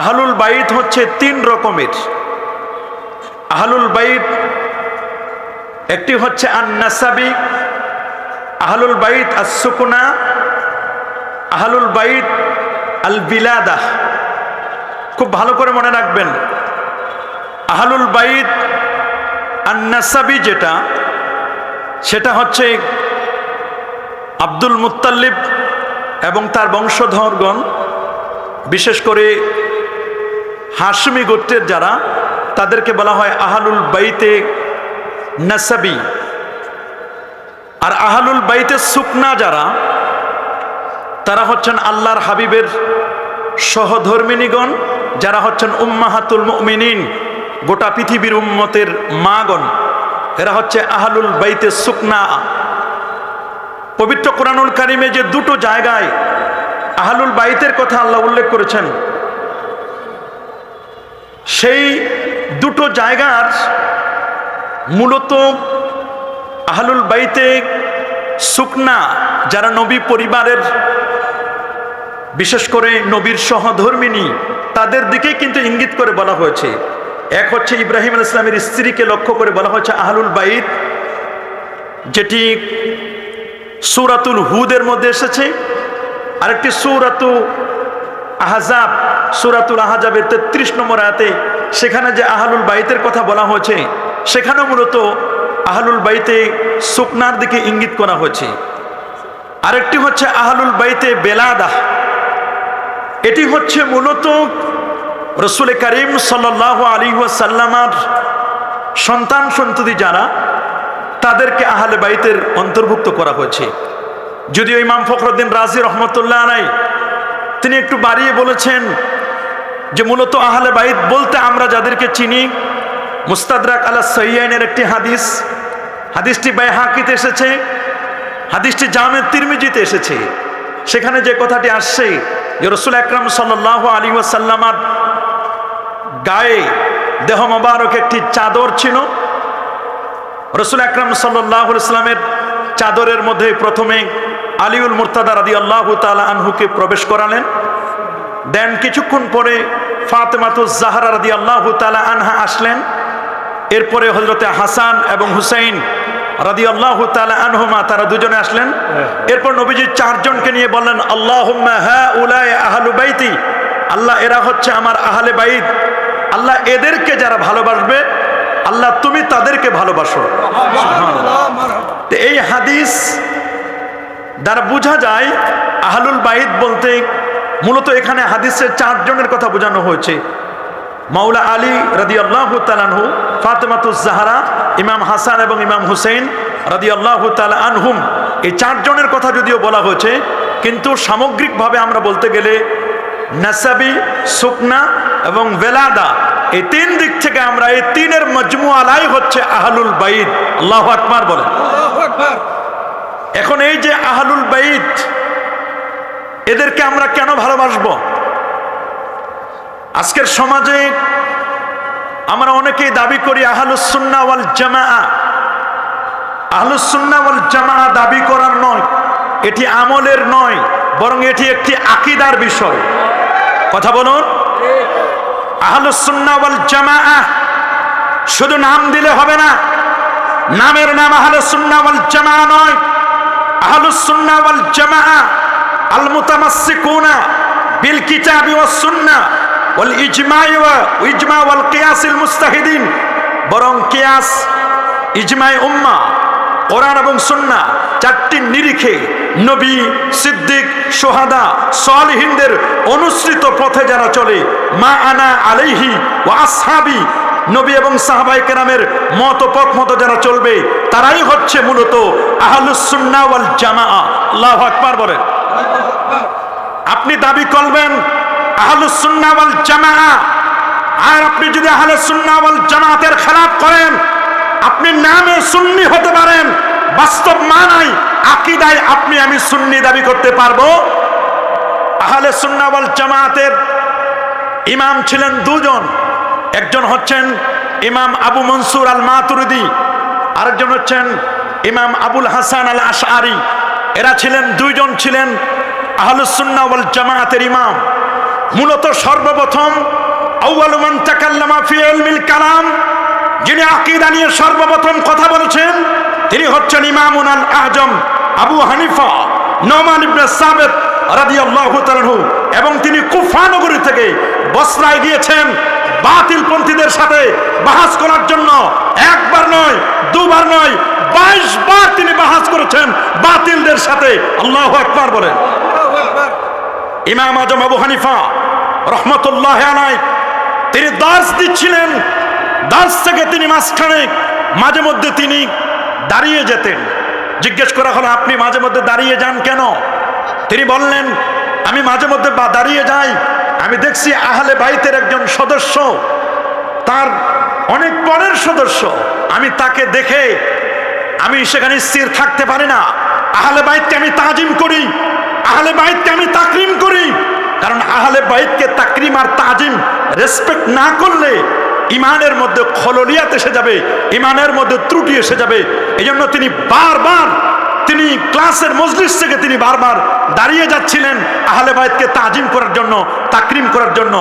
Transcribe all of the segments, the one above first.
আহলুল বাইত হচ্ছে তিন রকমের। আহলুল বাইত একটি হচ্ছে আন্নাসাবি, আহলুল বাইত আসুকুনা আহলুল বাইত আল বিলাদাহ খুব ভালো করে মনে রাখবেন। আহলুল বাইত আন্নাসাবি যেটা, সেটা হচ্ছে আব্দুল মুত্তাল্লিব এবং তার বংশধরগণ, বিশেষ করে হাসমি গোত্রের যারা, তাদেরকে বলা হয় আহালুল বাইতে নাসাবি। আর আহালুল বাইতে সুকনা যারা, তারা হচ্ছেন আল্লাহর হাবিবের সহধর্মিনীগণ, যারা হচ্ছেন উম্মাহাতুল মুমিনিন, গোটা পৃথিবীর উম্মতের মাগণ। এরা হচ্ছে আহালুল বাইতে সুকনা। পবিত্র কোরআনুল কারিমে যে দুটো জায়গায় আহালুল বাইতের কথা আল্লাহ উল্লেখ করেছেন সেই দুটো জায়গার মূলত আহলুল বাইতে সুকনা, যারা নবী পরিবারের, বিশেষ করে নবীর সহধর্মিনী, তাদের দিকেই কিন্তু ইঙ্গিত করে বলা হয়েছে। এক হচ্ছে ইব্রাহিম আল ইসলামের স্ত্রীকে লক্ষ্য করে বলা হয়েছে আহলুল বাইত, যেটি সুরাতুল হুদের মধ্যে এসেছে। আরেকটি সুরাতু আহাজাব, সুরাতুল আহাজাবের তেত্রিশ নম্বর আয়াতে সেখানে যে আহলুল বাইতের কথা বলা হয়েছে, সেখানেও মূলত আহলুল বাইতে সুকনার দিকে ইঙ্গিত করা হয়েছে। আরেকটি হচ্ছে আহলুল বাইতে বেলাদাহ এটি হচ্ছে মূলত রসুল করিম সাল্লাহ আলী সাল্লামার সন্তান সন্ততি যারা, তাদেরকে আহলে বাইতের অন্তর্ভুক্ত করা হয়েছে। যদিও ইমাম ফখরুদ্দিন রাজি রহমতুল্লাহ নাই তিনি একটু বাড়িয়ে বলেছেন যে মূলত আহলে বাইত বলতে আমরা যাদেরকে চিনি, মুস্তাদরাক আলা সৈয়াইনের একটি হাদিস। হাদিসটি হাকিতে এসেছে, হাদিসটি জামের তিরমিজিতে এসেছে। সেখানে যে কথাটি আসছে, যে রসুল আকরাম সাল্লাহ আলী ওয়াসাল্লামার গায়ে দেহ মোবারক একটি চাদর ছিল। রসুল আকরাম সাল্লাহ ইসলামের চাদরের মধ্যে প্রথমে আলিউল মুরতাদা রাদি আল্লাহ তালা আনহুকে প্রবেশ করালেন। দেন কিছুক্ষণ পরে ফাতেমাতুজ জাহারা রাদি আল্লাহ তালা আনহা আসলেন। এরপরে হজরতে হাসান এবং হুসাইন রাদি আল্লাহ তালা আনহুমা তারা দুজনে আসলেন। এরপর নবীজি চারজনকে নিয়ে বললেন আল্লাহ আহলু বাইতি, আল্লাহ এরা হচ্ছে আমার আহলে বাইত। আল্লাহ এদেরকে যারা ভালোবাসবে, আল্লাহ তুমি তাদেরকে ভালোবাসো। এই হাদিস দ্বারা বোঝা যায়, আহলুল বাইদ বলতে মূলত এখানে হাদিসের চারজনের কথা বোঝানো হয়েছে। মাওলা আলী রাদি আল্লাহ তালানহু ফাতেমাতুজ জাহারা, ইমাম হাসান এবং ইমাম হুসেন রাদি আল্লাহ তালা আনহুম। এই চারজনের কথা যদিও বলা হয়েছে, কিন্তু সামগ্রিকভাবে আমরা বলতে গেলে নাসাবি, সুকনা এবং বেলাদা এই তিন দিক থেকে আমরা এই তিনের মজমু আলাই হচ্ছে আহলুল বাইদ আল্লাহ আকবার বলেন। এখন এই যে আহলুল বাইদ এদেরকে আমরা কেন ভালোবাসব? আজকের সমাজে আমরা অনেকেই দাবি করি আহলুসুন্না ওয়াল জামা আহলুসুন্না ওয়াল জামা দাবি করার নয়, এটি আমলের নয়, বরং এটি একটি আকিদার বিষয়। কথা বলুন। আহলুসুন্না ওয়াল জামা শুধু নাম দিলে হবে না, নামের নাম আহলুসুন্না ওয়াল জামা নয় ওয়াল ওয়াল ওয়া ওয়াল মুস্তাহিদিন। বরং কোরআন এবং সুন্নাহ চারটি নিরিখে নবী, সিদ্দিক, সোহাদা, সলহিনদের অনুসৃত পথে যারা চলে। মা আনা আলাইহি ও আসহাবি নবী এবং সাহাবাই কেরামের মত পথ মতো যারা চলবে, তারাই হচ্ছে মূলত আহলুসুন্না জামা বলেন। আপনি দাবি করবেন আহলুসুন্না ওয়াল জামা আর আপনি যদি আহলুসুন্না ওয়াল জামাতের খেলাফ করেন, আপনি নামে সুন্নি হতে পারেন। বাস্তব মানাই আকিদায় আপনি আমি সুন্নি দাবি করতে পারব। আহলে সুন্নাওয়াল জামাতের ইমাম ছিলেন দুজন। একজন হচ্ছেন ইমাম আবু মনসুর আল মাতুরিদি আরেকজন হচ্ছেন ইমাম আবুল হাসান আল আশআরি এরা ছিলেন, দুইজন ছিলেন আহলুসুন্না ওয়াল জামাতের ইমাম। মূলত সর্বপ্রথম আউয়ালুমান তাকাল্লামা ফি ইলমিল কালাম, যিনি আকীদা নিয়ে সর্বপ্রথম কথা বলেছেন, তিনি হচ্ছেন ইমামুন আল আজম আবু হানিফা নোমান ইবনে সাবেত রাদিয়াল্লাহু এবং তিনি কুফা নগরী থেকে বসরায় গিয়েছেন। বাতিল পন্থীদের সাথে বাহাস করার জন্য একবার নয়, দুবার নয়, বাইশ বার তিনি বাহাস করেছেন বাতিলদের সাথে। আল্লাহ আকবার বলেন। ইমাম আজম আবু হানিফা রহমতুল্লাহ তিনি দাস দিচ্ছিলেন। দাস থেকে তিনি মাঝখানে, মাঝে মধ্যে তিনি দাঁড়িয়ে যেতেন। জিজ্ঞেস করা হলো, আপনি মাঝে মধ্যে দাঁড়িয়ে যান কেন? তিনি বললেন, আমি মাঝে মধ্যে দাঁড়িয়ে যাই আমি দেখছি আহলে বাইতের একজন সদস্য, তার অনেক পরের সদস্য। আমি তাকে দেখে আমি সেখানে স্থির থাকতে পারি না। আহলে বাইতকে আমি তাজিম করি, আহলে বাইতকে আমি তাকরিম করি। কারণ আহলে বাইতকে তাকরিম আর তাজিম রেসপেক্ট না করলে ইমানের মধ্যে খললিয়াত এসে যাবে, ইমানের মধ্যে ত্রুটি এসে যাবে। এই তিনি বারবার তিনি ক্লাসের মজলিস থেকে তিনি বারবার দাঁড়িয়ে যাচ্ছিলেন আহলে বাইতকে তাজিম করার জন্য তাকরিম করার জন্য।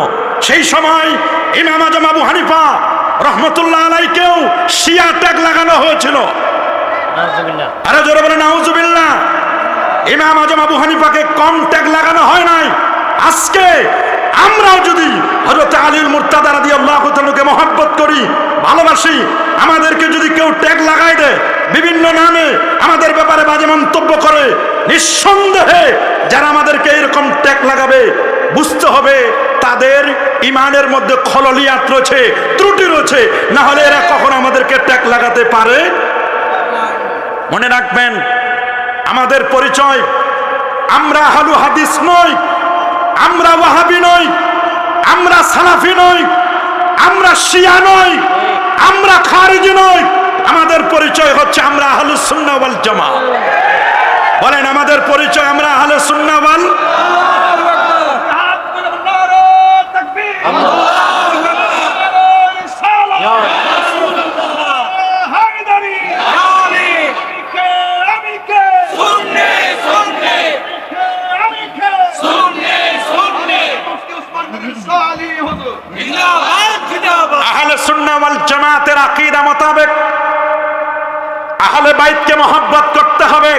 সেই সময় ইমাম আজম আবু হানিফা রহমতুল্লাহ আলাইকেও শিয়া ট্যাগ লাগানো হয়েছিল। আরে জোরে বলে নাউজুবিল্লাহ। ইমাম আজম আবু হানিফাকে কম ট্যাগ লাগানো হয় নাই। আজকে আমরাও যদি হজরত আলীল মুর্তাদা রাদি আল্লাহ মহব্বত করি ভালোবাসি আমাদেরকে যদি কেউ ট্যাগ লাগাই দেয় বিভিন্ন নামে আমাদের ব্যাপারে বাজে মন্তব্য করে, নিঃসন্দেহে যারা আমাদেরকে এরকম ট্যাগ লাগাবে, বুঝতে হবে তাদের ইমানের মধ্যে খললিয়াত রয়েছে, ত্রুটি রয়েছে, না হলে এরা কখনো আমাদেরকে ট্যাগ লাগাতে পারে। মনে রাখবেন, আমাদের পরিচয় আমরা হালু হাদিস নই, আমরা ওয়াহাবি নই, আমরা সালাফি নই, আমরা শিয়া নই, আমরা খারিজি নই। আমাদের পরিচয় হচ্ছে আমরা আহলু সুন্নাহ ওয়াল জামা বলেন আমাদের পরিচয় আমরা আহলে সুন্নাহ ওয়াল? আহলে সুন্নাহ ওয়াল জামাতের আকীদা মোতাবেক আহলে বাইতকে মহব্বত করতে হবে।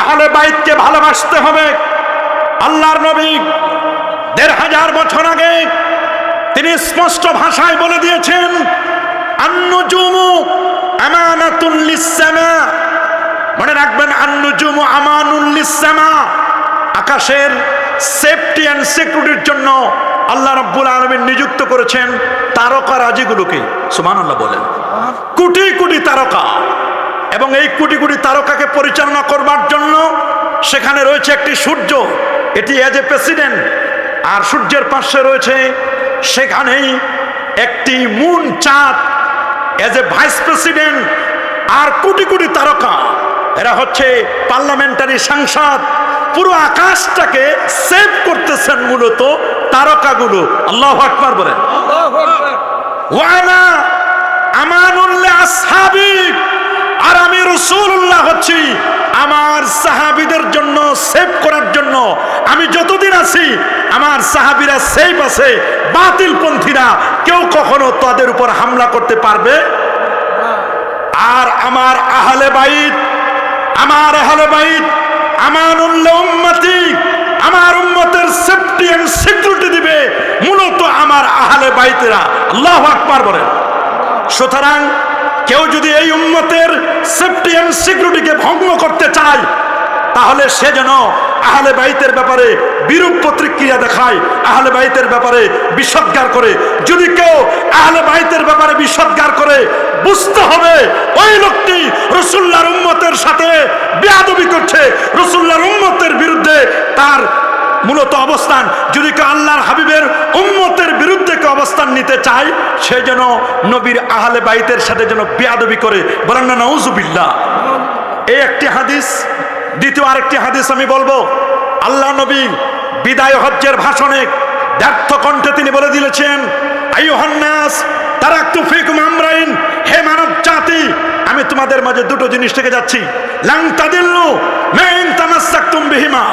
আহলে বাইতকে ভালোবাসতে হবে। আল্লাহর নবী দেড় হাজার বছর আগে তিনি স্পষ্ট ভাষায় বলে দিয়েছেন মনে রাখবেন, আন্নুজুমু আমানুল লিসসামা। আকাশের সেফটি অ্যান্ড সিকিউরিটির জন্য আল্লাহ রাব্বুল আলামিন নিযুক্ত করেছেন তারকা রাজিগুলোকে। সুবহানাল্লাহ বলেন। কোটি কোটি তারকা। এবং এই কোটি কোটি তারকাকে পরিচালনা করবার জন্য সেখানে রয়েছে একটি সূর্য। এটি এজ এ প্রেসিডেন্ট আর সূর্যের পাশে রয়েছে সেখানেই একটি মুন চাঁদ এজ এ ভাইস প্রেসিডেন্ট আর কোটি কোটি তারকা। এরা হচ্ছে পার্লামেন্টারি সাংসদ। পুরো আকাশটাকে সেভ করতেছেন মূলত তারকাগুলো। আল্লাহ আকবার বলেন। ওয়ানা আমানুল্লাহ আসহাবিক আর আমি রসুল্লাহ হচ্ছি আমার সাহাবিদের জন্য সেভ করার জন্য। আমি যতদিন আছি, আমার সাহাবিরা সেফ আছে, বাতিল পন্থীরা কেউ কখনো তাদের উপর হামলা করতে পারবে? আর আমার আহলে বাইত, আমার আহলে বাইত, আমার উম্মতি, আমার উম্মতের সেফটি এন্ড সিকিউরিটি দিবে মূলত আমার আহলে বাইতেরা। আল্লাহ আকবার বলেন। সুতরাং কেউ যদি এই উম্মতের সেফটি এন্ড সিকিউরিটিকে ভঙ্গ করতে চায়, তাহলে সে যেন আহলে বাইতের ব্যাপারে বিরূপ প্রতিক্রিয়া দেখায়, আহলে বাইতের ব্যাপারে বিষদগার করে। যদি কেউ আহলে বাইতের ব্যাপারে বিষদগার করে, বুঝতে হবে ওই লোকটি রসুল্লাহর উম্মতের সাথে বেয়াদবি করছে। রসুল্লাহর উম্মতের বিরুদ্ধে তার মূলত অবস্থান। যদি কেউ আল্লাহর হাবিবের উম্মতের বিরুদ্ধে কেউ অবস্থান নিতে চায়, সে যেন নবীর আহলে বাইতের সাথে যেন বেয়াদবি করে। বলেন না নাউজুবিল্লাহ এই একটি হাদিস, দ্বিতীয় আরেকটি হাদিস আমি বলব। আল্লাহ নবী বিদায় হজ্জের ভাষণে ব্যর্থ কণ্ঠে তিনি বলে দিয়েছেন আইহান্নাস তারা তুফিকুম আমরাইন হে মানব জাতি, আমি তোমাদের মাঝে দুটো জিনিস থেকে যাচ্ছি। লাং মেইন বিহিমা,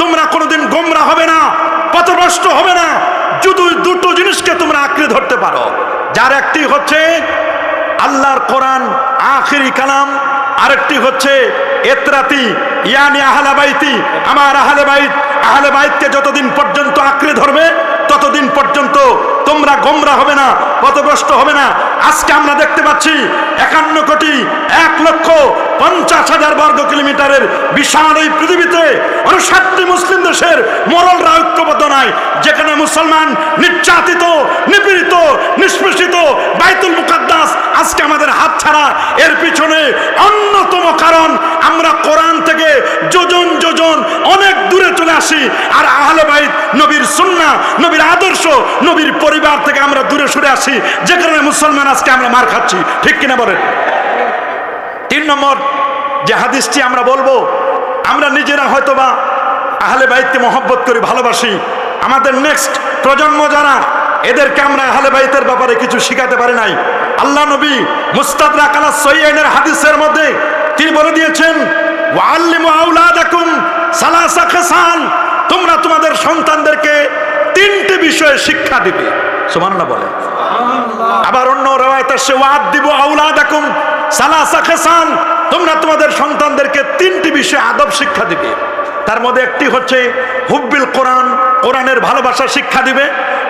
তোমরা কোনোদিন গোমরা হবে না, পথভ্রষ্ট হবে না, যদি দুটো জিনিসকে তোমরা আঁকড়ে ধরতে পারো। যার একটি হচ্ছে আল্লাহর কোরআন, আখিরি কালাম, আরেকটি হচ্ছে এতরাতি, ইয়ানি আহলে বাইতি, আমার আহলে বাইত, আহলে বাইতকে যতদিন পর্যন্ত আঁকড়ে ধরবে, ততদিন পর্যন্ত তোমরা গোমরা হবে না, পথভ্রষ্ট হবে না। আজকে আমরা দেখতে পাচ্ছি একান্ন কোটি এক লক্ষ পঞ্চাশ হাজার বর্গ কিলোমিটারের বিশাল এই পৃথিবীতে অনুষাটটি মুসলিম দেশের মরলরা ঐক্যবদ্ধ নাই, যেখানে মুসলমান নির্যাতিত, নিপীড়িত, নিষ্পেষিত বাইতুল মুকাদ্দাস আজকে আমাদের হাত ছাড়া। এর পিছনে অন্যতম কারণ, আমরা কোরআন থেকে যোজন যোজন অনেক দূরে চলে আসি, আর আহলে বাইত নবীর সুন্না নবীর আদর্শ, নবীর পরিবার থেকে আমরা দূরে সরে আসি। যে কারণে মুসলমান আজকে আমরা মার খাচ্ছি। ঠিক কিনা বলেন? তিন নম্বর যে হাদিসটি আমরা বলব, আমরা নিজেরা হয়তোবা আহলে বাইতকে মহব্বত করি, ভালোবাসি। আমাদের নেক্সট প্রজন্ম যারা, এদেরকে আমরা আহলে বাইতের ব্যাপারে কিছু শিখাতে পারি নাই। আল্লাহ নবী মুস্তাদরা কালা সৈয়নের হাদিসের মধ্যে তিনি বলে দিয়েছেন সালাসা খাসাল তোমরা তোমাদের সন্তানদেরকে তিনটি বিষয়ে শিক্ষা দিবে। সুবহানাল্লাহ বলে। আবার অন্য রেওয়ায়ত সে ওয়াদ দিব আউলাদাকুম সালাসা খাসাল তোমরা তোমাদের সন্তানদেরকে তিনটি বিষয়ে আদব শিক্ষা দিবে। তার মধ্যে একটি হচ্ছে হুব্বিল কোরআন, কোরআনের ভালোবাসা শিক্ষা দিবে।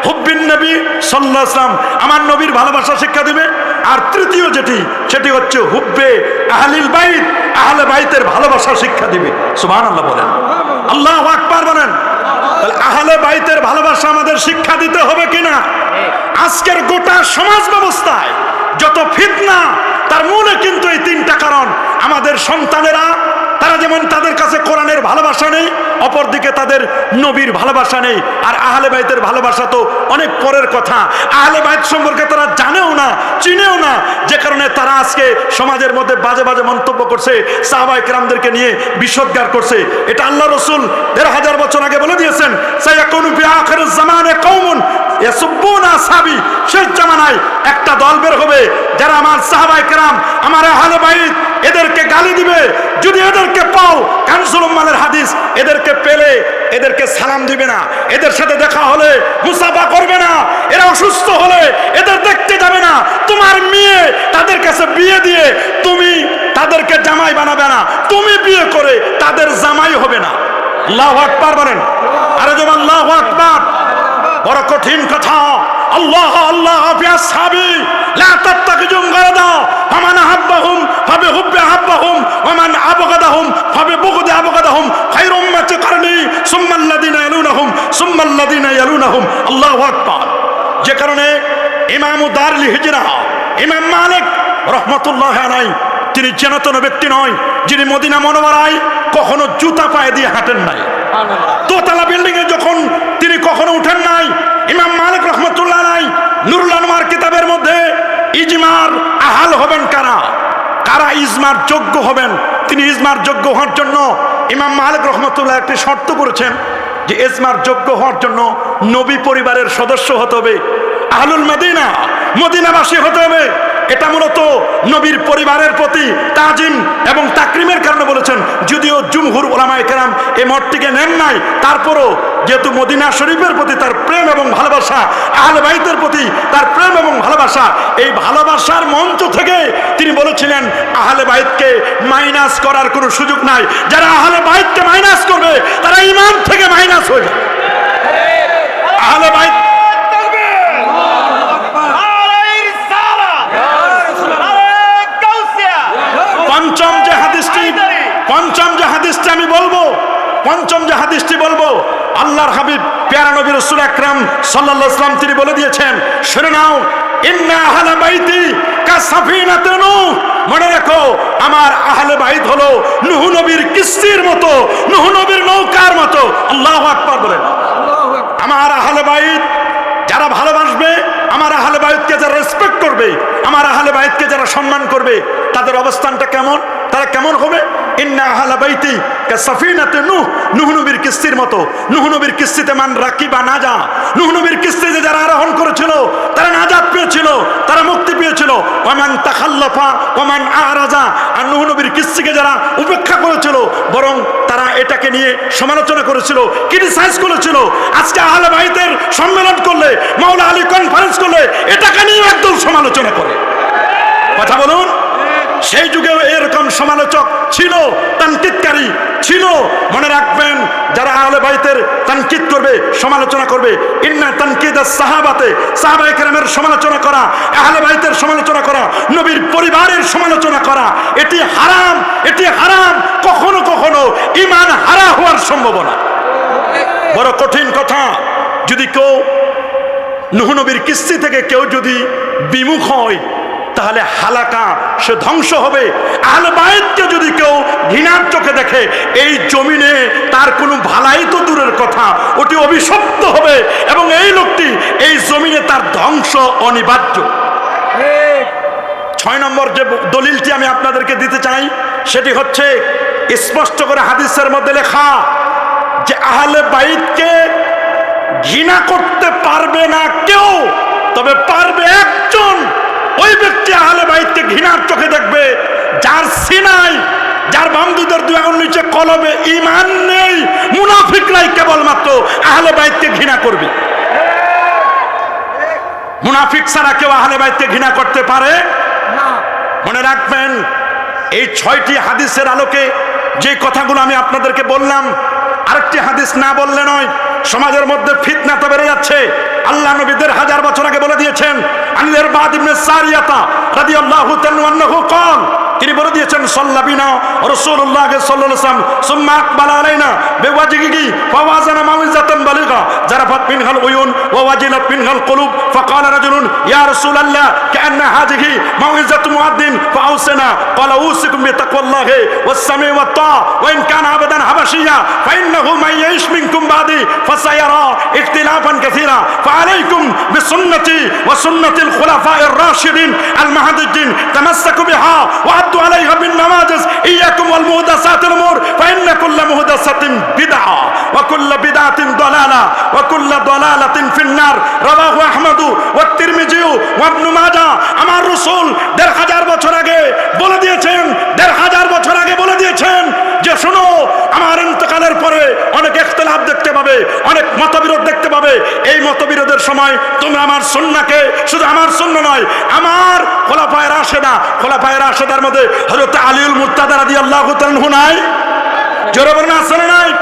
হুব্বিন নবী সাল্লাহ আসলাম আমার নবীর ভালোবাসা শিক্ষা দিবে। আর তৃতীয় যেটি, সেটি হচ্ছে হুব্বে আহলিল বাইত, আহলে বাইতের ভালোবাসা শিক্ষা দিবে। সুবহান আল্লাহ বলেন আল্লাহ আকবার বলেন তাহলে আহলে বাইতের ভালোবাসা আমাদের শিক্ষা দিতে হবে কিনা? আজকের গোটা সমাজ ব্যবস্থায় যত ফিতনা, তার মনে কিন্তু এই তিনটা কারণ। আমাদের সন্তানেরা তারা যেমন তাদের কাছে কোরআনের ভালোবাসা নেই, অপরদিকে তাদের নবীর ভালোবাসা নেই। আর আহলে বাইতের ভালোবাসা তো অনেক পরের কথা। আহলে বাইত সম্পর্কে তারা জানেও না, চিনেও না। যে কারণে তারা আজকে সমাজের মধ্যে বাজে বাজে মন্তব্য করছে সাহাবাই কেরামদেরকে নিয়ে বিষোদ্গার করছে। এটা আল্লাহ রসুল দেড় হাজার বছর আগে বলে দিয়েছেন জামানে জামানায় একটা দল বের হবে, যারা আমার সাহাবাই কেরাম, আমার আহলে বাইত এদেরকে গালি দিবে। যদি এদেরকে পাও কানসুল উম্মানের হাদিস। এদেরকে পেলে এদেরকে সালাম দিবে না। এদের সাথে দেখা হলে মুসাফা করবে না। এরা অসুস্থ হলে এদের দেখতে যাবে না। তোমার মেয়ে তাদের কাছে বিয়ে দিয়ে তুমি তাদেরকে জামাই বানাবে না। তুমি বিয়ে করে তাদের জামাই হবে না। আল্লাহ আকবার বলেন। আরে যেমন আল্লাহ আকবার। বড় কঠিন কথা। আল্লাহ আল্লাহ হাফিয়া সাবি লা তাত্তাকিজুম গায়দা। ফামান আহাব্বাহুম ফাবি হুব্বি আহাব্বাহুম ওমান আবগাদাহুম ফাবি বুগদি আবগাদাহুম খায়রুম মা কারনি সুম্মাল্লাযিনা ইয়ালুনাহুম সুম্মাল্লাযিনা ইয়ালুনাহুম। আল্লাহু আকবার। যে কারণে ইমাম দারুল হিজরা ইমাম মালিক রহমতুল্লাহ আলাই তিনি চেনাতন ব্যক্তি নয় যিনি মদিনা মনোয়ারায় কখনো জুতা পায়ে দিয়ে হাঁটেন নাই। দোতলা বিল্ডিং এ যখন তিনি কখনো উঠেন নাই ইমাম মালিক রহমতুল্লাহ মধ্যে ইজমার আহাল হবেন কারা? কারা ইজমার যোগ্য হবেন? তিনি ইজমার যোগ্য হওয়ার জন্য ইমাম মালিক রহমতুল্লাহ একটি শর্ত করেছেন যে ইজমার যোগ্য হওয়ার জন্য নবী পরিবারের সদস্য হতে হবে। আহলুল মদিনা, মদিনাবাসী হতে হবে। এটা মূলত নবীর পরিবারের প্রতি তাজিম এবং তাকরিমের কারণে বলেছেন, যদিও জুমহুর ওলামায় কেরাম এই মঠটিকে নেন নাই, তারপরও যেহেতু মদিনা শরীফের প্রতি তার প্রেম এবং ভালোবাসা, আহলে বাইতের প্রতি তার প্রেম এবং ভালোবাসা, এই ভালোবাসার মঞ্চ থেকে তিনি বলেছিলেন, আহলে বাইতকে মাইনাস করার কোনো সুযোগ নাই। যারা আহলে বাইতকে মাইনাস করবে, তারা ইমান থেকে মাইনাস হয়ে যাবে। আহলে বাইত পঞ্চম যে হাদিসটি পঞ্চম যে হাদিসটি আমি বলব, পঞ্চম যে হাদিসটি বলব, আল্লাহর হাবিব প্যারা নবী রসুল আকরাম আলাইহি তিনি বলে দিয়েছেন, শুনে নাও মনে আমার আহলে বাইত হলো নূহ নবীর কিস্তির মতো, নূহ নবীর নৌকার মতো। আল্লাহু আকবার বলেন। আমার আহলে বাইত যারা ভালোবাসবে, আমার আহলে বাইতকে যারা রেসপেক্ট করবে, আমার আহলে বাইতকে যারা সম্মান করবে, তাদের অবস্থানটা কেমন? তারা কেমন হবে? উপেক্ষা করেছিল, বরং তারা এটাকে নিয়ে সমালোচনা করেছিল, ক্রিটিসাইজ করেছিল। আজকে আহলে বাইতের সম্মেলন করলে, মাওলা আলী কনফারেন্স করলে, এটাকে নিয়ে একদল সমালোচনা করে। কথা বলুন? সেই এরকম সমালোচক ছিল তানকিতকারী ছিল। মনে রাখবেন, যারা আহলে বাইতের তানকিদ করবে, সমালোচনা করবে, ইন্না তানকিদ সাহাবাতে সাহাবা একরামের সমালোচনা করা, আহলে বাইতের সমালোচনা করা, নবীর পরিবারের সমালোচনা করা, এটি হারাম এটি হারাম, কখনো কখনো ইমান হারা হওয়ার সম্ভাবনা। বড় কঠিন কথা, যদি কেউ নুহ নবীর কিস্তি থেকে কেউ যদি বিমুখ হয় তাহলে হালাকা, সে ধ্বংস হবে। আহলে বাইতকে যদি কেউ ঘৃণার চোখে দেখে, এই জমিনে তার কোনো ভালাই তো দূরের কথা, ওটি অভিশপ্ত হবে এবং এই লোকটি এই জমিনে তার ধ্বংস অনিবার্য। ছয় নম্বর যে দলিলটি আমি আপনাদেরকে দিতে চাই, সেটি হচ্ছে, স্পষ্ট করে হাদিসের মধ্যে লেখা, যে আহলে বাইতকে ঘৃণা করতে পারবে না কেউ, তবে পারবে একজন। ওই ব্যক্তি আহলে বাইতকে ঘৃণার চোখে দেখবে যার সিনাই যার বান্ধুদের দু আঙুল নিচে কলবে ইমান নেই মুনাফিকরাই কেবলমাত্র আহলে বাইতকে ঘৃণা করবে। মুনাফিক ছাড়া কেউ আহলে বাইতকে ঘৃণা করতে পারে? মনে রাখবেন এই ছয়টি হাদিসের আলোকে যে কথাগুলো আমি আপনাদেরকে বললাম আরেকটি হাদিস না বললে নয়, সমাজের মধ্যে ফিতনা তো বেড়ে যাচ্ছে। আল্লাহ নবীদের হাজার বছর আগে বলে দিয়েছেন আনিলের বাদ ইবনে সারিয়াতা রাদিয়াল্লাহু তাআলাহু কল তিনি বলে দিয়েছেন সল্লাবিনা রাসূলুল্লাহ সাল্লাল্লাহু আলাইহি ওয়াসাল্লাম, সুম্মা আকবালা আলাইনা বিওয়াজিহি ফাওয়া ذهبت منها العيون ووجلت منها القلوب. فقال رجل يا رسول الله كأن هذه موعظة مؤذن فأوصنا. قال أوصيكم بتقوى الله والسمع والطاعة. وإن كان عبدا حبشيا فإنه من يعيش منكم بعدي فسيرى اختلافا كثيرا. فعليكم بسنتي وسنة الخلفاء الراشدين المهديين. تمسكوا بها وعدوا عليها بالنواجز إياكم والمهدسات الأمور. فإن كل مهدسة بدعة وكل بدعة ضلالة وكل বলে দিয়েছেন 1500 বছর আগে বলে দিয়েছেন যে, শোনো, আমার পরে অনেক দেখতে পাবে, অনেক মতবিরোধ দেখতে পাবে। এই মতবিরোধের সময় তোমরা আমার সুন্নাহকে, শুধু আমার সুন্নাহ নয়, আমার খোলাফায়ে রাশেদা, খোলাফায়ে রাশেদার মধ্যে হযরত আলীউল মুর্তাদা রাদিয়াল্লাহু তাআলা নাই? জোরে বলেন আসলে নাই?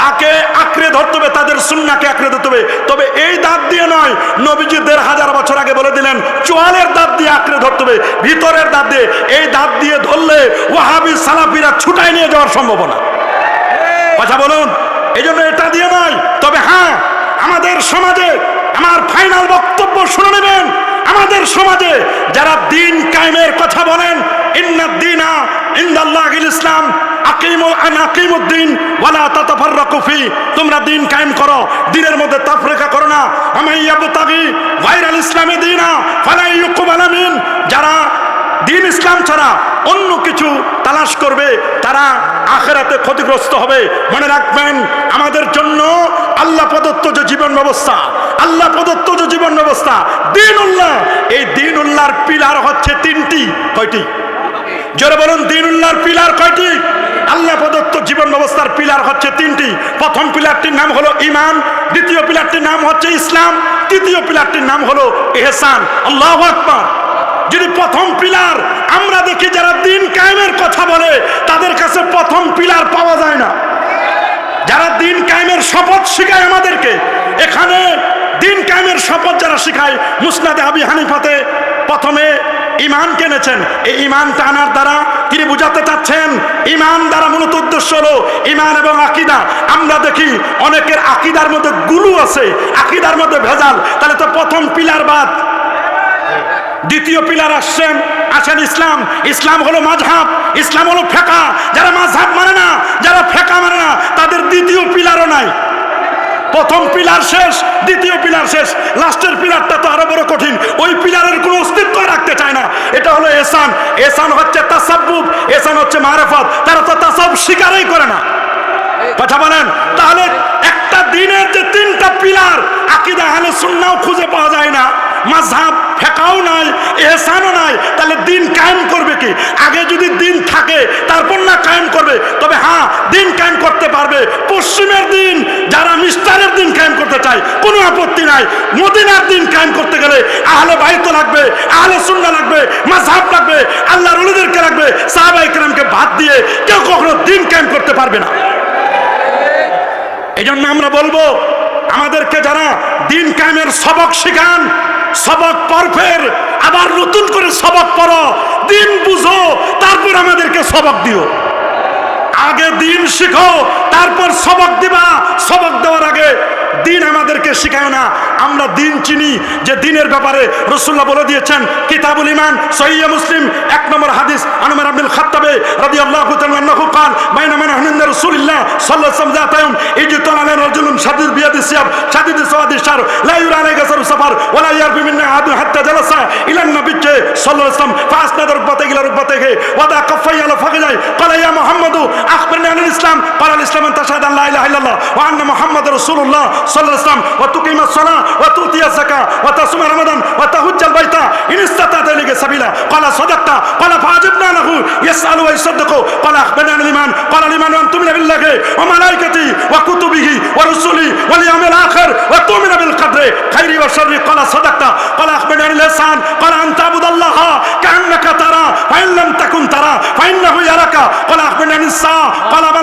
তাকে আঁকড়ে ধরতে হবে, তাদের সুন্নাকে আঁকড়ে ধরতে হবে। তবে এই দাঁত দিয়ে নয়, নবীজি দেড় হাজার বছর আগে বলে দিলেন, চোয়ালের দাঁত দিয়ে আঁকড়ে ধরতে হবে, ভিতরের দাঁত দিয়ে। এই দাঁত দিয়ে ধরলে ওয়াহাবি সালাফিরা ছুটাই নিয়ে যাওয়ার সম্ভাবনা। কথা বলুন এই জন্য এটা দিয়ে নয়, তবে হ্যাঁ আমাদের সমাজে আমার ফাইনাল বক্তব্য শুনে নেবেন। আমাদের সমাজে যারা দিন কায়েমের কথা বলেন ইসলাম তোমরা দিন কায়েম করো, দিনের মধ্যে করো না। ফালা যারা দিন ইসলাম ছাড়া অন্য কিছু তালাশ করবে, তারা আখেরাতে ক্ষতিগ্রস্ত হবে। মনে রাখবেন, আমাদের জন্য আল্লাহ প্রদত্ত যে জীবন ব্যবস্থা, আল্লাহ প্রদত্ত যে জীবন ব্যবস্থা, দিন উল্লাহ। এই দিন উল্লাহর পিলার হচ্ছে তিনটি, কয়টি? জোরে বলুন দিন উল্লাহর পিলার কয়টি? আল্লাহ প্রদত্ত জীবন ব্যবস্থার পিলার হচ্ছে তিনটি। প্রথম পিলারটির নাম হলো ইমান দ্বিতীয় পিলারটির নাম হচ্ছে ইসলাম, তৃতীয় পিলারটির নাম হলো এহসান। আল্লাহ আকবার। যদি প্রথম পিলার আমরা দেখি যারা দিন কায়েমের কথা বলে, তাদের কাছে প্রথম পিলার পাওয়া যায় না। যারা দিন কায়েমের শপথ শিখায় আমাদেরকে, এখানে দিন কায়েমের শপথ যারা শিখায়, মুসনাদে আবি হানিফাতে প্রথমে ইমান কেনেছেন? এই ইমানটা আনার দ্বারা তিনি বুঝাতে চাচ্ছেন ইমান দ্বারা মূলত উদ্দেশ্য হলো ইমান এবং আকিদা। আমরা দেখি অনেকের আকিদার মধ্যে গুলু আছে, আকিদার মধ্যে ভেজাল। তাহলে তো প্রথম পিলার বাদ। দ্বিতীয় পিলার আসছেন আসেন ইসলাম। ইসলাম হলো মাঝহাব, ইসলাম হলো ফেকা। যারা মাঝহাব মানে না, যারা ফেকা মানে না, তাদের দ্বিতীয় পিলারও নাই। প্রথম পিলার শেষ, দ্বিতীয় পিলার শেষ। লাস্টের পিলারটা তো আরও বড় কঠিন। ওই পিলারের কোনো অস্তিত্ব রাখতে চায় না। এটা হলো এসান এসান হচ্ছে তাসাব্বুব এসান হচ্ছে মারাফত। তারা তো তাসাব স্বীকারই করে না। কথা বলেন? তাহলে একটা দিনের যে তিনটা পিলার, আকিদা আহলে সুন্নাও খুঁজে পাওয়া যায় না। মাঝহাব ফেকাও নাই এহসানও নাই, তাহলে দিন কায়েম করবে কি? আগে যদি দিন থাকে, তারপর না কায়েম করবে। তবে হ্যাঁ দিন কায়েম করতে পারবে। পশ্চিমের দিন, যারা মিস্টারের দিন কায়েম করতে চায়, কোনো আপত্তি নাই। মদিনার দিন কায়েম করতে গেলে আহলে বাইত লাগবে, আহলে সুন্না লাগবে, মাঝহাব লাগবে আল্লাহ রলিদেরকে লাগবে সাহাবা ইকরামকে বাদ দিয়ে কেউ কখনো দিন কায়েম করতে পারবে না। এই আমরা বলব, আমাদেরকে যারা দিন কায়েমের সবক শিখান সবক পরফের আবার নতুন করে সবক পড়ো। দিন বুঝো তারপর আমাদেরকে সবক দিও। আগে দিন শিখো, তারপর সবক দিবা। সবক দেওয়ার আগে দিন আমাদেরকে শিখায় না। আমরা দিন চিনি যে দিনের ব্যাপারে রসুল্লাহ বলে দিয়েছেন, কিতাবুল ইমান সহিয়া মুসলিম, এক নম্বর হাদিস আনমার আব্দুল খাত্তাবে রাদি আল্লাহ কাল মান ইজতাল আলাইনা রাজুলুন শাদীদ বিয়াদি সিয়াব, শাদীদ সাওয়াদি শার, লা ইউরা আলাইহি গাসার সাফার ওয়ালা ইয়ারবি মিন্না আহাদু হাত্তা জালাসা ইলা নবী সাল্লাল্লাহু আলাইহি ওয়াসাল্লাম ফাসনাদ রুকবাতাহি ইলা রুকবাতাহি ওয়াদা কাফাই আলা الإسلام. قال الإسلام أن تشهد أن لا إله إلا الله وأن محمد رسول الله صلى الله عليه وسلم وتقيم الصلاة وتؤتي الزكاة وتصوم رمضان وتحج البيت. إن استطعت إليك سبيلا. قال صدقت. قال فعجبنا له. يسأل ويصدق. قال اخبرني عن الإيمان. قال الإيمان أن تؤمن بالله وملائكته وكتبه ورسله واليوم الآخر وتؤمن بالقدر خير وشر. قال صدقت. قال اخبرني عن الإحسان. قال أن تعبد الله كأنك ترى. فإن لم تكن ترى فإنه يراك. قال اخبرني عن الساعة قال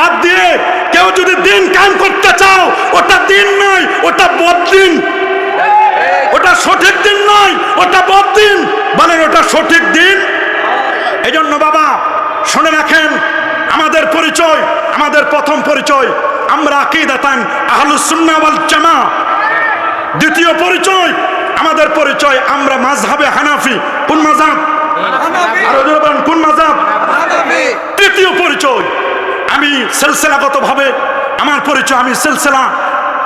বাদ দিয়ে কেউ যদি দিন কাম করতে চাও ওটা দিন নয় ওটা বদিন ওটা সঠিক দিন নয় ওটা বদিন বলেন ওটা সঠিক দিন? এই জন্য বাবা শুনে রাখেন আমাদের পরিচয় আমাদের প্রথম পরিচয়। আমরা আকিদাতান আহলুসুন্না ওয়াল জামা। দ্বিতীয় পরিচয় আমাদের পরিচয় আমরা মাযহাবে হানাফি। কোন মাযহাব আরও জোরে বলেন কোন মাযহাব তৃতীয় পরিচয় আমি সিলসিলাগতভাবে আমার পরিচয় আমি সিলসিলা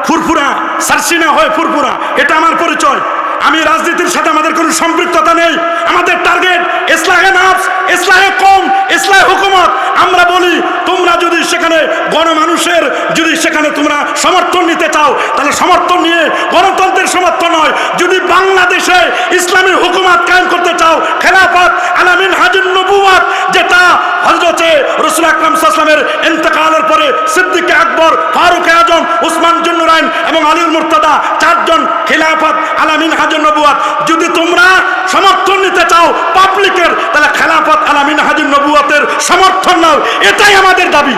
ফুরফুরা সারসিনা হয়ে ফুরফুরা এটা আমার পরিচয়। আমি রাজনীতির সাথে আমাদের কোনো সম্পৃক্ততা নেই। আমাদের টার্গেট ইসলাহে নাফস, ইসলাহে কম ইসলাহে হুকুমত। আমরা বলি, তোমরা যদি সেখানে গণমানুষের, যদি সেখানে তোমরা সমর্থন নিতে চাও, তাহলে সমর্থন নিয়ে গণতন্ত্রের সমর্থন নয়। যদি বাংলাদেশে ইসলামী হুকুমাত কায়েম করতে চাও, খেলাফত আলামিন হাজুন নবুয়াত যেটা হজরতে রসুল আকরাম সাল্লামের ইন্তেকালের পরে সিদ্দিক আকবর, ফারুক আজম, উসমান জুন্নুরাইন এবং আলীর মুর্তদা চারজন খেলাফত আলামিন হাজুন নবুয়াত। যদি তোমরা সমর্থন নিতে চাও পাবলিকের তাহলে খেলাফত আলামিন হাজুন নবুয়াতের সমর্থন নাও। এটাই আমাদের দাবি।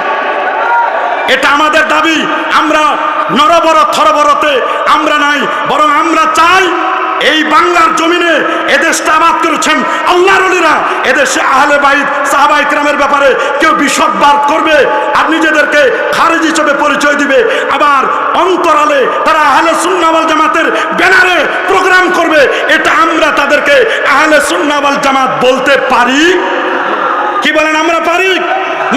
এটা আমাদের দাবি। আমরা নরবর থরবরতে আমরা নাই, বরং আমরা চাই এই বাংলার জমিনে এদেশটা আবাদ করেছেন আল্লাহর অলিরা। এদেশে আহলে বাইত সাহাবা ইকরামের ব্যাপারে কেউ বিশদবাদ করবে, আর নিজেদেরকে খারেজ হিসেবে পরিচয় দিবে। আবার অন্তরালে তারা আহলে সুন্নাওয়াল জামাতের ব্যানারে প্রোগ্রাম করবে। এটা আমরা তাদেরকে আহলে সুন্নাওয়াল জামাত বলতে পারি? কি বলেন, আমরা পারি?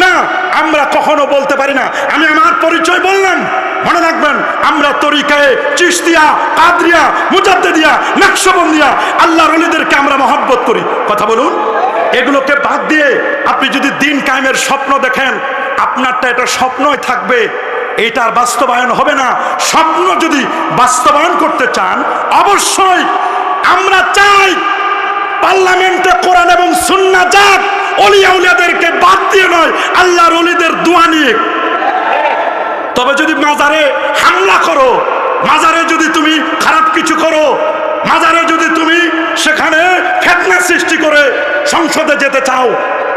না, আমরা কখনো বলতে পারি না। আমি আমার পরিচয় বললাম। মনে রাখবেন, আমরা তরিকায় চিস্তিয়া কাদরিয়া মুজাদ্দিয়া নাকশবন্দিয়া, আল্লাহর অলিদেরকে আমরা মহব্বত করি। কথা বলুন। এগুলোকে বাদ দিয়ে আপনি যদি দিন কায়েমের স্বপ্ন দেখেন, আপনারটা এটা স্বপ্নই থাকবে। এটার বাস্তবায়ন হবে না। স্বপ্ন যদি বাস্তবায়ন করতে চান, অবশ্যই আমরা চাই পার্লামেন্টে কোরআন এবং সুন্না যাক অলিয়া উলিয়াদেরকে বাদ দিয়ে নয়, আল্লাহর অলিদের দোয়া নিয়ে। তবে যদি মাজারে হামলা করো মাজারে যদি তুমি খারাপ কিছু করো মাজারে যদি তুমি সেখানে ফেতনা সৃষ্টি করে সংসদে যেতে চাও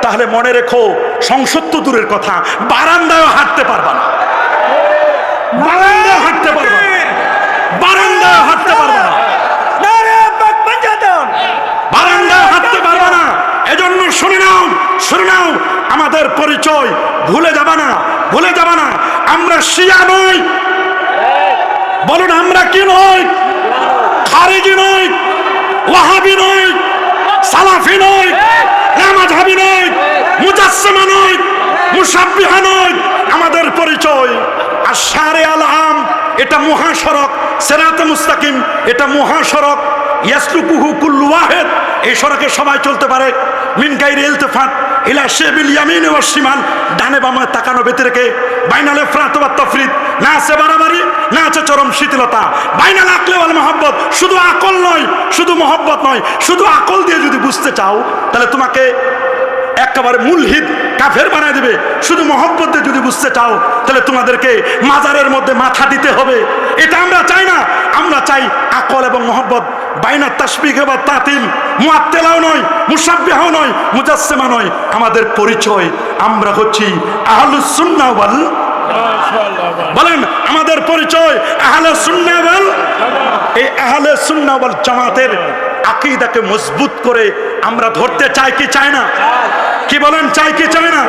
তাহলে মনে রেখো সংসদ তো দূরের কথা বারান্দায় হাঁটতে পারবা না। বারান্দায় হাঁটতে পারবা না। বারান্দায় হাঁটতে পারবা না। বারান্দায় হাঁটতে পারবে না। এজন্য শুনে নাও আমাদের পরিচয় ভুলে যাবা না ভুলে যাবা না। আমরা শিয়া নই। বলুন, আমরা কি নই? খারেজি নই, ওয়াহাবি নই, সালাফি নই, নামাজহাবি নই, মুজাসসিমা নই মুসাবিহা নই আমাদের পরিচয় আর সারে আলহাম এটা মহাসড়ক সেরাতে মুস্তাকিম, এটা মহাসড়ক ইয়াসলুকুহু কুল্লু ওয়াহেদ, এই সড়কে সবাই চলতে পারে। মিন গাইরি ইলতিফাত ইলা শেবিল ইয়ামিন ওয়াস শিমাল, ডানে বামে তাকানো ব্যতি রেখে বাইনালে ফ্রাত ওয়া তাফরিদ না আছে বাড়াবাড়ি, না আছে চরম শিথিলতা। বাইনাল আকলে ওয়াল মহব্বত, শুধু আকল নয়, শুধু মহব্বত নয়, শুধু আকল দিয়ে যদি বুঝতে চাও, তাহলে তোমাকে একেবারে মূলহিত কাফের বানায় দিবে। শুধু মহব্বত যদি বুঝতে চাও, তাহলে তোমাদেরকে মাজারের মধ্যে মাথা দিতে হবে। এটা আমরা চাই না। আমরা চাই আকল এবং মহব্বত। বাইনা তাসবিক বা তাতিল। মুআত্তেলাও নয় মুসাব্বিহাও নয়, মুজাসসিমা নয়। আমাদের পরিচয়, আমরা হচ্ছি আহলুস সুন্নাহ ওয়াল বলেন, আমাদের পরিচয় আহলে সুন্নাহ ওয়াল এই আহলে সুন্নাহ ওয়াল জামাতের আকীদাকে মজবুত করে আমরা ধরতে চাই কি চাই না? কি বলেন, চাই কি চাই না?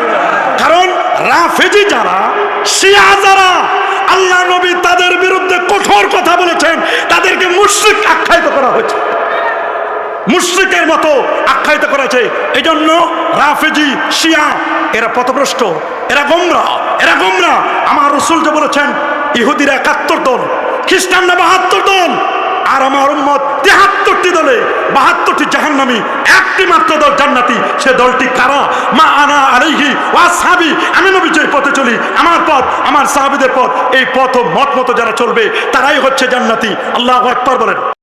কারণ রাফেজি যারা, শিয়া যারা, আল্লাহ নবী তাদের বিরুদ্ধে কঠোর কথা বলেছেন। তাদেরকে মুশরিক আখ্যায়িত করা হয়েছে। মুশ্রিকের মতো আখ্যায়িত করেছে এই জন্য রাফেজি, শিয়া, এরা পথভ্রষ্ট, এরা গোমরা এরা গোমরা। আমার রসুল যে বলেছেন, ইহুদিরা একাত্তর দল, খ্রিস্টানরা বাহাত্তর দল, আর আমার উম্মত তেহাত্তরটি দলে বাহাত্তরটি জাহান্নামী, একটি মাত্র দল জান্নাতি, সে দলটি কারা? মা আনা আলাইহি ওয়া সাহাবি আমি নবী যে পথে চলি, আমার পথ, আমার সাহাবিদের পথ, এই পথ ও মত মতো যারা চলবে, তারাই হচ্ছে জান্নাতি। আল্লাহ আকবার বলেন।